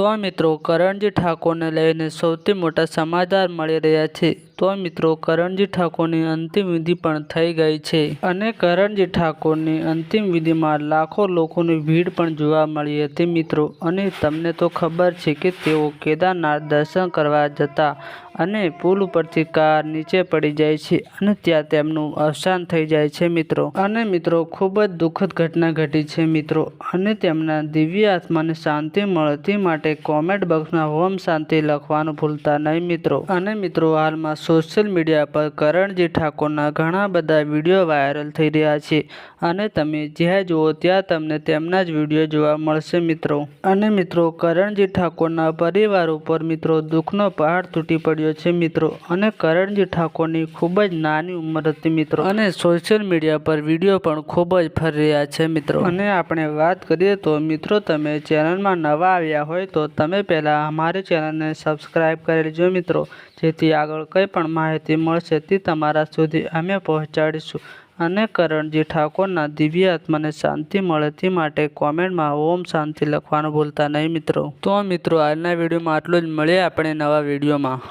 તો મિત્રો કરણજી ઠાકોરને લઈને સૌથી મોટા સમાચાર મળી રહ્યા છે. તો મિત્રો કરણજી ઠાકોરની અંતિમ વિધિ પણ થઈ ગઈ છે. અને કરણજી ઠાકોરની અંતિમ વિધિમાં લાખો લોકોની ભીડ પણ જોવા મળી હતી મિત્રો. અને તમને તો ખબર છે કે તેઓ કેદારનાથ દર્શન કરવા જતા અને પુલ ઉપરથી કાર નીચે પડી જાય છે અને ત્યાં તેમનું અવસાન થઈ જાય છે મિત્રો. અને મિત્રો ખૂબ જ દુઃખદ ઘટના ઘટી છે મિત્રો. અને તેમના દિવ્ય આત્માને શાંતિ મળે તે માટે કોમેન્ટ બોક્સમાં ઓમ શાંતિ લખવાનું ભૂલતા નહીં મિત્રો. અને મિત્રો હાલમાં સોશિયલ મીડિયા પર કરણજી ઠાકોરના ઘણા બધા વીડિયો વાયરલ થઈ રહ્યા છે અને તમે જ્યાં જુઓ ત્યાં તમને તેમના જ વીડિયો જોવા મળશે મિત્રો. અને મિત્રો કરણજી ઠાકોરના પરિવાર ઉપર મિત્રો દુઃખનો પહાડ તૂટી પડ્યો છે મિત્રો. અને કરણજી ઠાકોરની ખૂબ જ નાની ઉંમર હતી મિત્રો. અને સોશિયલ મીડિયા પર વીડિયો પણ ખૂબ જ ફરી રહ્યા છે મિત્રો. અને આપણે વાત કરીએ તો મિત્રો, તમે ચેનલમાં નવા આવ્યા હોય તો તમે પહેલાં અમારી ચેનલને સબસ્ક્રાઈબ કરી લેજો મિત્રો. જેથી આગળ કંઈ પણ માહિતી મળશે તે તમારા સુધી અમે પહોંચાડીશું. અને કરણજી ઠાકોરના દિવ્ય આત્માને શાંતિ મળે તે માટે કોમેન્ટમાં ઓમ શાંતિ લખવાનું ભૂલતા નહીં મિત્રો. તો મિત્રો, આજના વિડીયોમાં આટલું જ. મળીએ આપણે નવા વિડીયોમાં.